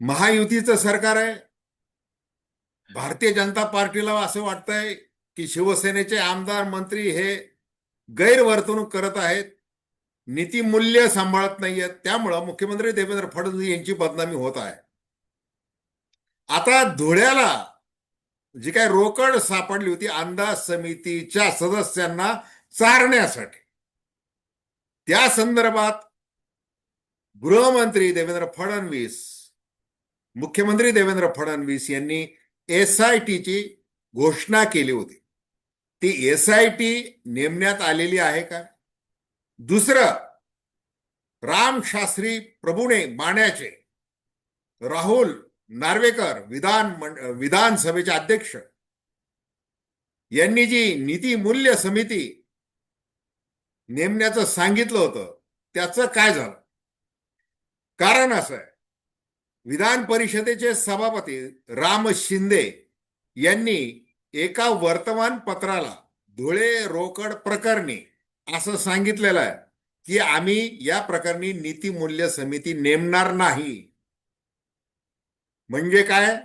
महायुतीचं सरकार आहे. भारतीय जनता पार्टीला असं वाटतंय की शिवसेनेचे आमदार मंत्री हे गैरवर्तणूक करत आहेत. नीतिमूल्य सांभाळत नाहीयेत. त्यामुळं मुख्यमंत्री देवेंद्र फडणवीस यांची बदनामी होत आहे. आता धुळ्याला जी काय रोकड सापडली होती अंदाज समितीच्या सदस्यांना चारण्यासाठी. त्या संदर्भात गृहमंत्री देवेंद्र फडणवीस मुख्यमंत्री देवेंद्र फडणवीस यांनी एस आय टीची घोषणा केली होती. ती एस आय टी नेमण्यात आलेली आहे का? दुसरं रामशास्त्री प्रभूणे माण्याचे राहुल नार्वेकर विधान मंड- विधानसभेचे अध्यक्ष यांनी जी नीती मूल्य समिती नेमण्याचं सांगितलं होतं त्याचं काय झालं? कारण असं आहे विधान परिषदेचे सभापती राम शिंदे यांनी एका वर्तमानपत्राला धुळे रोकड प्रकरणी असं सांगितलेलं आहे की आम्ही या प्रकरणी नीतिमूल्य समिती नेमणार नाही. म्हणजे काय?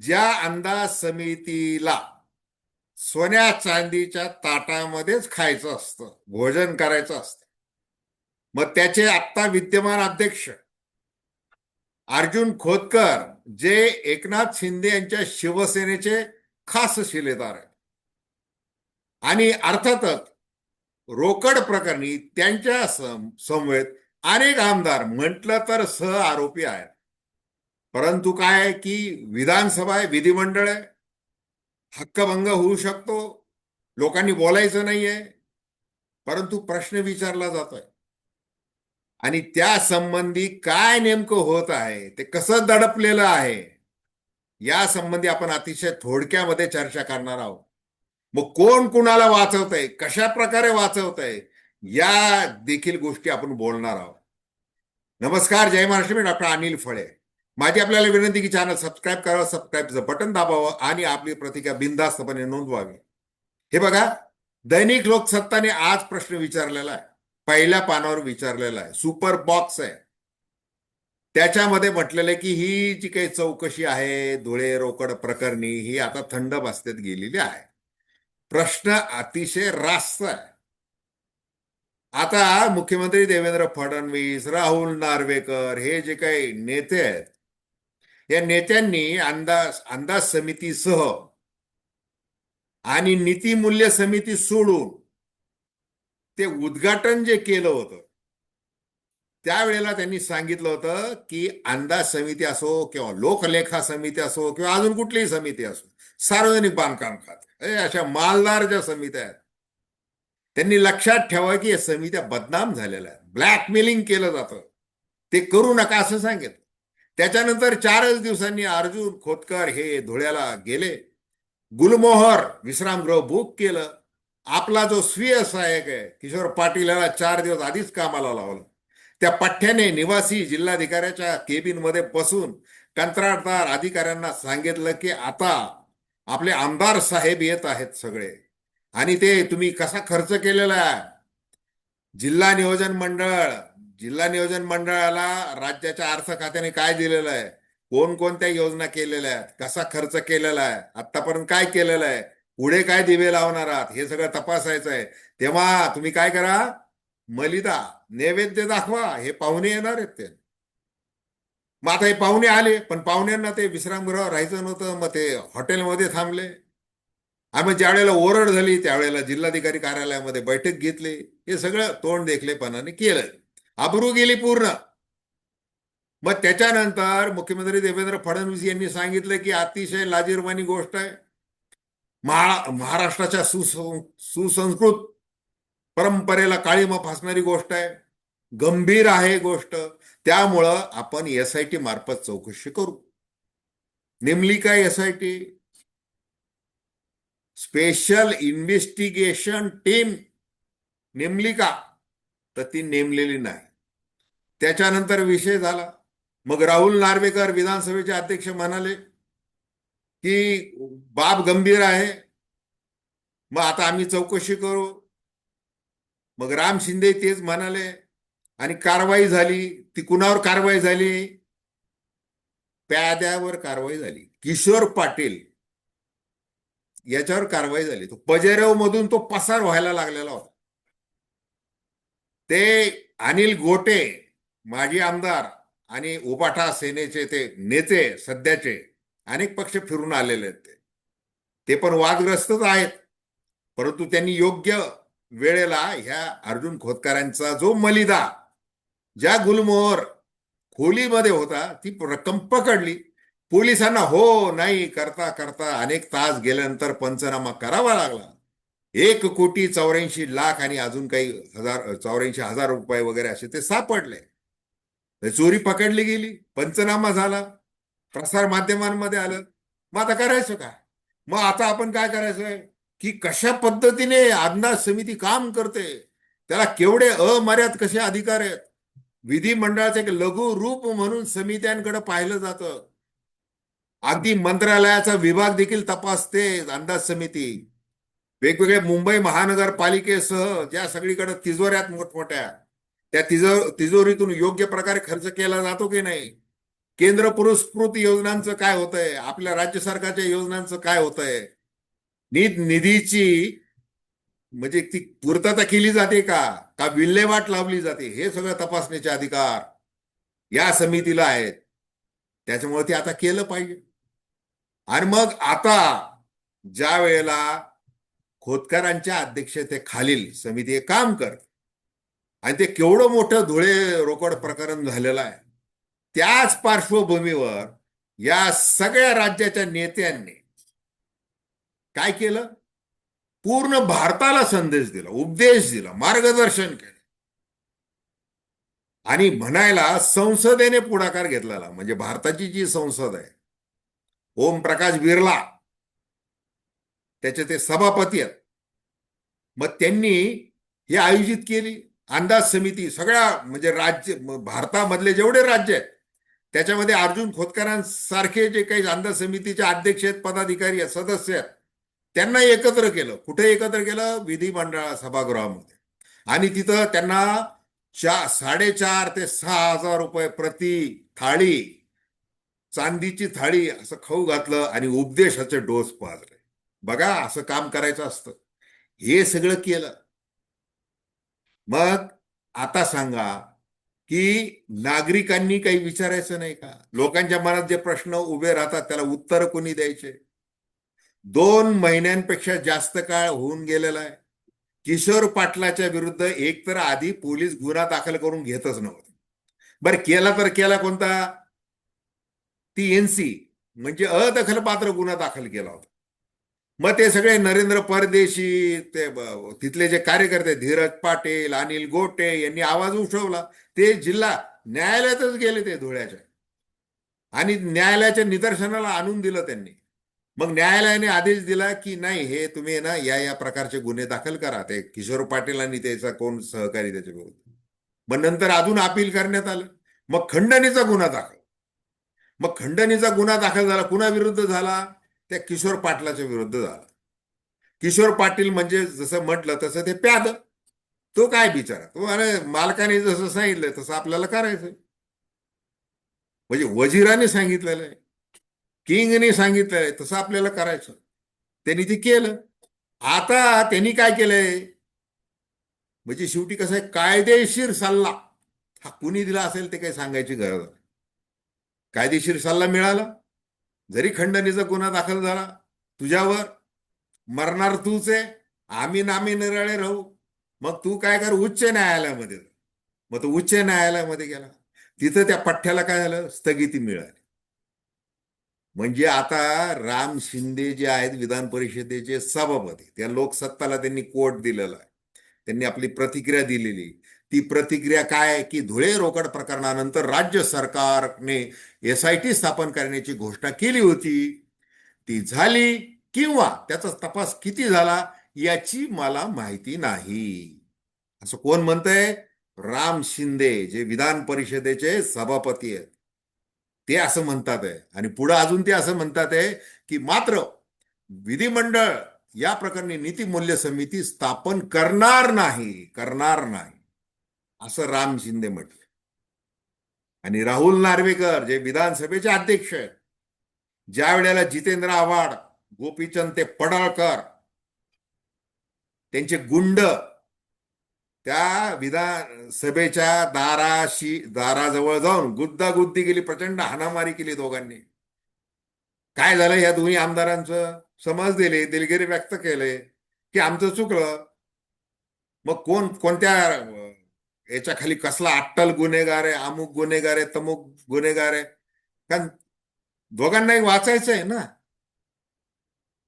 ज्या अंदाज समितीला सोन्या चांदीच्या ताटामध्येच खायचं असतं भोजन करायचं असतं मग त्याचे आत्ता विद्यमान अध्यक्ष अर्जुन खोतकर जे एकनाथ शिंदे यांच्या शिवसेनेचे खास शिलेदार आहेत. आणि अर्थातच रोकड प्रकरणी त्यांच्या सम समवेत अनेक आमदार म्हटलं तर सह आरोपी आहेत. परंतु काय आहे की विधानसभा आहे विधिमंडळ आहे. हक्कभंग होऊ शकतो. लोकांनी बोलायचं नाहीये. परंतु प्रश्न विचारला जातोय. आणि त्या संबंधी काय नेमकं होत आहे ते कसं दडपलेलं आहे या संबंधी आपण अतिशय थोडक्यामध्ये चर्चा करणार आहोत. मग कोण कुणाला वाचवतंय कशा प्रकारे वाचवतंय या देखील गोष्टी आपण बोलणार आहोत. नमस्कार जय महाराष्ट्र मी डॉक्टर अनिल फळे. माझी आपल्याला विनंती की चॅनल सबस्क्राईब करावं सबस्क्राईबचं बटन दाबावं आणि आपली प्रतिक्रिया बिनधास्तपणे नोंदवावी. हे बघा दैनिक लोकसत्ताने आज प्रश्न विचारलेला आहे. पहिल्या पानावर विचारलेला आहे. सुपर बॉक्स आहे. त्याच्यामध्ये म्हटलेलं आहे की ही जी काही चौकशी आहे धुळे रोकड प्रकरणी ही आता थंड बसतेत गेलेली आहे. प्रश्न अतिशय रास्त आहे. आता मुख्यमंत्री देवेंद्र फडणवीस राहुल नार्वेकर हे जे काही नेते आहेत या नेत्यांनी अंदाज अंदाज समितीसह आणि नीतिमूल्य समिती सोडून ते उद्घाटन जे केलं होतं त्यावेळेला त्यांनी सांगितलं होतं की अंदाज समिती असो किंवा लोकलेखा समिती असो किंवा अजून कुठलीही समिती असो सार्वजनिक बांधकाम खाते. अशा मालदार ज्या समित्या आहेत त्यांनी लक्षात ठेवा की या समित्या बदनाम झालेल्या आहेत. ब्लॅकमेलिंग केलं जातं. ते करू नका असं सांगितलं. त्याच्यानंतर चारच दिवसांनी अर्जुन खोतकर हे धुळ्याला गेले. गुलमोहर विश्रामगृह बुक केलं. आपला जो स्वीय सहाय्यक आहे किशोर पाटील याला चार दिवस आधीच कामाला लावलं. त्या पठ्ठ्याने निवासी जिल्हाधिकाऱ्याच्या केबिनमध्ये बसून कंत्राटदार अधिकाऱ्यांना सांगितलं की आता आपले आमदार साहेब येत आहेत सगळे. आणि ते तुम्ही कसा खर्च केलेला आहे? जिल्हा नियोजन मंडळ जिल्हा नियोजन मंडळाला राज्याच्या अर्थ खात्याने काय दिलेलं आहे? कोणकोणत्या योजना केलेल्या आहेत? कसा खर्च केलेला आहे? आतापर्यंत काय केलेलं आहे? पुढे काय दिवे लावणार आहात? हे सगळं तपासायचं आहे. तेव्हा तुम्ही काय करा? मलिदा नैवेद्य दाखवा. हे पाहुणे येणार आहेत ते. मग आता हे पाहुणे आले पण पाहुण्यांना ते विश्रामगृह राहायचं नव्हतं. मग ते हॉटेलमध्ये थांबले. आम्ही ज्यावेळेला ज्या वेळेला ओरड झाली त्यावेळेला जिल्हाधिकारी कार्यालयामध्ये बैठक घेतली. हे सगळं तोंड देखलेपणाने केलं. आबरू गेली पूर्ण. मग त्याच्यानंतर मुख्यमंत्री देवेंद्र फडणवीस यांनी सांगितलं की अतिशय लाजीरवाणी गोष्ट आहे. महाराष्ट्राच्या सुसं सुसंस्कृत परंपरेला काळीमा फासणारी गोष्ट आहे. गंभीर आहे गोष्ट. त्यामुळं आपण एस आय टी मार्फत चौकशी करू. नेमली काय S I T special investigation team नेमली का? तर ती नेमलेली नाही. त्याच्यानंतर विषय झाला. मग राहुल नार्वेकर विधानसभेचे अध्यक्ष म्हणाले की बाब गंभीर आहे. मग आता आम्ही चौकशी करू. मग राम शिंदे तेच म्हणाले आणि कारवाई झाली. ती कुणावर कारवाई झाली? प्याद्यावर कारवाई झाली. किशोर पाटील याच्यावर कारवाई झाली. तो पजेरेव मधून तो पसार व्हायला लागलेला होता. ते अनिल गोटे माजी आमदार आणि उबाठा सेनेचे ते नेते सध्याचे अनेक पक्ष फिरून आलेले आहेत ते. ते पण वादग्रस्तच आहेत. परंतु त्यांनी योग्य वेळेला ह्या अर्जुन खोतकरांचा जो मलिदा ज्या गुलमोहर खोलीमध्ये होता ती रक्कम पकडली. पोलिसांना हो नाही करता करता अनेक तास गेल्यानंतर पंचनामा करावा लागला. एक कोटी चौऱ्याऐंशी लाख आणि अजून काही हजार चौऱ्याऐंशी हजार रुपये वगैरे असे ते सापडले. चोरी पकडली गेली पंचनामा झाला. प्रसार माध्यमांमध्ये आलं. मग आता करायचं काय? मग आता आपण काय करायचंय? की कशा पद्धतीने अंदाज समिती काम करते? त्याला केवढे अमर्याद कसे अधिकार आहेत? विधिमंडळाचं एक लघु रूप म्हणून समित्यांकडे पाहिलं जातं. अगदी मंत्रालयाचा विभाग देखील तपासते अंदाज समिती. वेगवेगळ्या मुंबई महानगरपालिकेसह ज्या सगळीकडे तिजोऱ्यात मोठमोठ्या. त्या तिजो तिजोरीतून योग्य प्रकारे खर्च केला जातो की नाही? केंद्र पुरस्कृत योजनांचं काय होतंय? आपल्या राज्य सरकारच्या योजनांचं काय होतंय? नीट निधीची म्हणजे ती पूर्तता केली जाते का? का विल्हेवाट लावली जाते? हे सगळं तपासण्याचे अधिकार या समितीला आहेत. त्याच्यामुळे ते आता केलं पाहिजे. आणि मग आता ज्या वेळेला खोतकरांच्या अध्यक्षतेखालील समिती हे काम करत. आणि ते केवढं मोठं धुळे रोकड प्रकरण झालेलं आहे. त्याच पार्श्वभूमीवर या सगळ्या राज्याच्या नेत्यांनी काय केलं? पूर्ण भारताला संदेश दिला उपदेश दिला मार्गदर्शन केलं. आणि म्हणायला संसदेने पुढाकार घेतलेला म्हणजे भारताची जी संसद आहे ओम प्रकाश बिर्ला त्याचे ते सभापती आहेत. मग त्यांनी हे आयोजित केली. अंदाज समिती सगळ्या म्हणजे राज्य भारतामधले जेवढे राज्य आहेत त्याच्यामध्ये अर्जुन खोतकरांसारखे जे काही अंदाज समितीचे अध्यक्ष आहेत पदाधिकारी आहेत सदस्य आहेत त्यांना एकत्र केलं. कुठे एकत्र केलं? विधिमंडळ सभागृहामध्ये. आणि तिथं त्यांना चा साडेचार ते सहा हजार रुपये प्रति थाळी चांदीची थाळी असं खाऊ घातलं आणि उपदेशाचे डोस पाजले. बघा असं काम करायचं असतं. हे सगळं केलं. मग आता सांगा की नागरिकांनी काही विचारायचं नाही का? लोकांच्या मनात जे प्रश्न उभे राहतात त्याला उत्तर कोणी द्यायचे? दोन महिन्यांपेक्षा जास्त काळ होऊन गेलेला आहे. किशोर पाटलाच्या विरुद्ध एक तर आधी पोलीस गुन्हा दाखल करून घेतच नव्हते. बरं केला तर केला कोणता? ती एनसी म्हणजे अदखलपात्र गुन्हा दाखल केला होता. मग ते सगळे नरेंद्र परदेशी ते तिथले जे कार्यकर्ते धीरज पाटील अनिल गोटे यांनी आवाज उठवला. ते जिल्हा न्यायालयातच गेले ते धुळ्याच्या. आणि न्यायालयाच्या निदर्शनाला आणून दिलं त्यांनी. मग न्यायालयाने आदेश दिला की नाही हे तुम्ही ना या या प्रकारचे गुन्हे दाखल करा. ते किशोर पाटील आणि त्याचा कोण सहकारी त्याच्याबरोबर. मग नंतर अजून अपील करण्यात आलं. मग खंडणीचा गुन्हा दाखल. मग खंडणीचा गुन्हा दाखल झाला. कुणाविरुद्ध झाला? त्या किशोर पाटलाच्या विरुद्ध झाला. किशोर पाटील म्हणजे जसं म्हटलं तसं ते प्याद. तो काय बिचारा? तो अरे मालकाने जसं सांगितलं तसं आपल्याला करायचं म्हणजे वजिराने सांगितलेलं आहे. किंगने सांगितलंय तसं आपल्याला करायचं. त्यांनी ते केलं. आता त्यांनी काय केलंय? म्हणजे शेवटी कसं आहे? कायदेशीर सल्ला. हा कुणी दिला असेल ते काही सांगायची गरज नाही. कायदेशीर सल्ला मिळाला. जरी खंडणीचा गुन्हा दाखल झाला तुझ्यावर मरणार तूच आहे आम्ही नामी निराळे राहू. मग तू काय कर उच्च न्यायालयामध्ये मग तो उच्च न्यायालयामध्ये गेला. तिथं त्या पठ्ठ्याला काय झालं? स्थगिती मिळाली. म्हणजे आता राम शिंदे जे आहेत विधान परिषदेचे सभापती त्या लोकसत्ताला त्यांनी कोर्ट दिलेला आहे. त्यांनी आपली प्रतिक्रिया दिलेली ती प्रतिक्रिया काय की धुळे रोकड प्रकरणानंतर राज्य सरकारने एस आय टी स्थापन करण्याची घोषणा केली होती. ती झाली किंवा त्याचा तपास किती झाला याची मला माहिती नाही. असं कोण म्हणतंय? राम शिंदे जे विधान परिषदेचे सभापती आहेत. ते असं म्हणतात आहे. आणि पुढे अजून ते असं म्हणतात आहे की मात्र विधिमंडळ या प्रकरणी नीतिमूल्य समिती स्थापन करणार नाही करणार नाही. असं राम शिंदे म्हटले. आणि राहुल नार्वेकर जे विधानसभेचे अध्यक्ष आहेत ज्या वेळेला जितेंद्र आव्हाड गोपीचंद ते पडळकर त्यांचे गुंड त्या विधानसभेच्या दाराशी दाराजवळ जाऊन गुद्दागुद्दी केली प्रचंड हाणामारी केली दोघांनी. काय झालं? या दोन्ही आमदारांचं समज दिले दिलगिरी व्यक्त केले की आमचं चुकलं. मग कोण कोणत्या याच्या खाली कसला अट्टल गुन्हेगार आहे अमुक गुन्हेगार आहे तमुक गुन्हेगार आहे. कारण दोघांनाही वाचायचं आहे ना.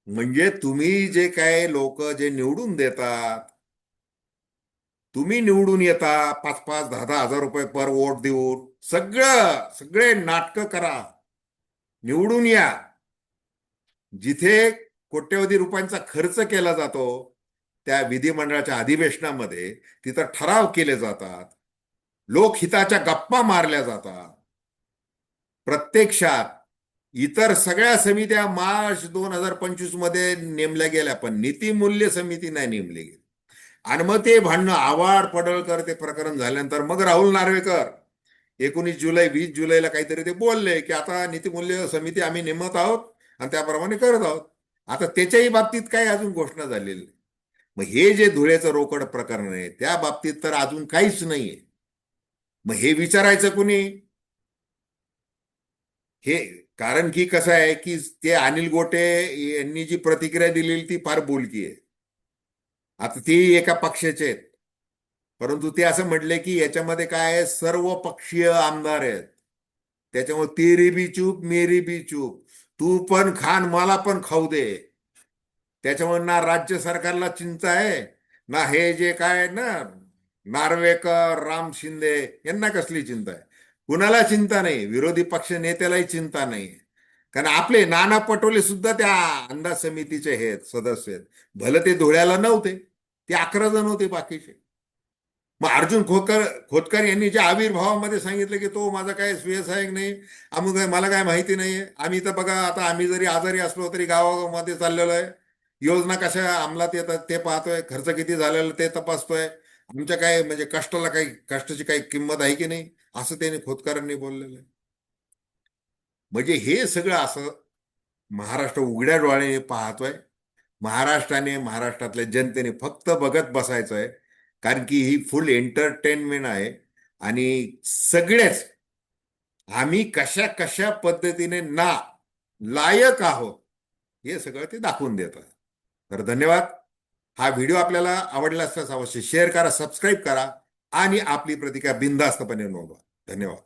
म्हणजे तुम्ही जे काय लोक जे निवडून देतात तुम्ही निवडून येता पाच पाच दहा दहा हजार रुपये पर वोट देऊन सगळं सगळे नाटकं करा. निवडून या. जिथे कोट्यवधी रुपयांचा खर्च केला जातो त्या विधिमंडळाच्या अधिवेशनामध्ये तिथं ठराव केले जातात. लोकहिताच्या गप्पा मारल्या जातात. प्रत्यक्षात इतर सगळ्या समित्या मार्च दोन हजार पंचवीसमध्ये नेमल्या गेल्या पण नीतिमूल्य समिती नाही नेमली गेली. आणि मग ते भांडणं आवाड पडळकर ते प्रकरण झाल्यानंतर मग राहुल नार्वेकर एकोणीस जुलै वीस जुलैला काहीतरी ते बोलले की आता नीतिमूल्य समिती आम्ही नेमत आहोत आणि त्याप्रमाणे करत आहोत. आता त्याच्याही बाबतीत काही अजून घोषणा झालेली नाही. मग हे जे धुळ्याचं रोकड प्रकरण आहे त्या बाबतीत तर अजून काहीच नाहीये. मग हे विचारायचं कुणी? हे कारण की कसं आहे की ते अनिल गोटे यांनी जी प्रतिक्रिया दिलेली ती फार बोलकी आहे. आता ती एका पक्षाचे आहेत. परंतु ते असं म्हटले की याच्यामध्ये काय आहे सर्व पक्षीय आमदार आहेत. त्याच्यामुळे तेरी बी चूप मेरी बी चूप तू पण खान मला पण खाऊ दे. त्याच्यामुळे ना राज्य सरकारला चिंता आहे ना हे जे काय आहे ना नार्वेकर राम शिंदे यांना कसली चिंता आहे? कुणाला चिंता नाही? विरोधी पक्ष नेत्यालाही चिंता नाही. कारण आपले नाना पटोले सुद्धा त्या अंदाज समितीचे हे आहेत, सदस्य आहेत. भले ते धुळ्याला नव्हते ते अकरा जण होते बाकीचे. मग अर्जुन खोकर खोतकर यांनी ज्या आविर्भावामध्ये सांगितलं की तो माझा काय स्वयंसहायक नाही आम्ही मला काय माहिती नाहीये. आम्ही तर बघा आता आम्ही जरी आजारी असलो तरी गावामध्ये चाललेलो आहे. योजना कशा अंमलात येतात ते पाहतोय खर्च किती झालेला ते तपासतोय. तुमच्या काय म्हणजे कष्टाला काही कष्टाची काही किंमत आहे की नाही असं त्यांनी खोतकरांनी बोललेलं आहे. म्हणजे हे सगळं असं महाराष्ट्र उघड्या डोळ्याने पाहतोय. महाराष्ट्राने महाराष्ट्रातल्या जनतेने फक्त बघत बसायचं आहे कारण की ही फुल एंटरटेनमेंट आहे. आणि सगळेच आम्ही कशा कशा पद्धतीने ना लायक आहोत हे सगळं ते दाखवून देतात. तर धन्यवाद. हा व्हिडिओ आपल्याला आवडला असल्यास अवश्य शेअर करा सबस्क्राईब करा आणि आपली प्रतिक्रिया बिनधास्तपणे नोंदवा. धन्यवाद.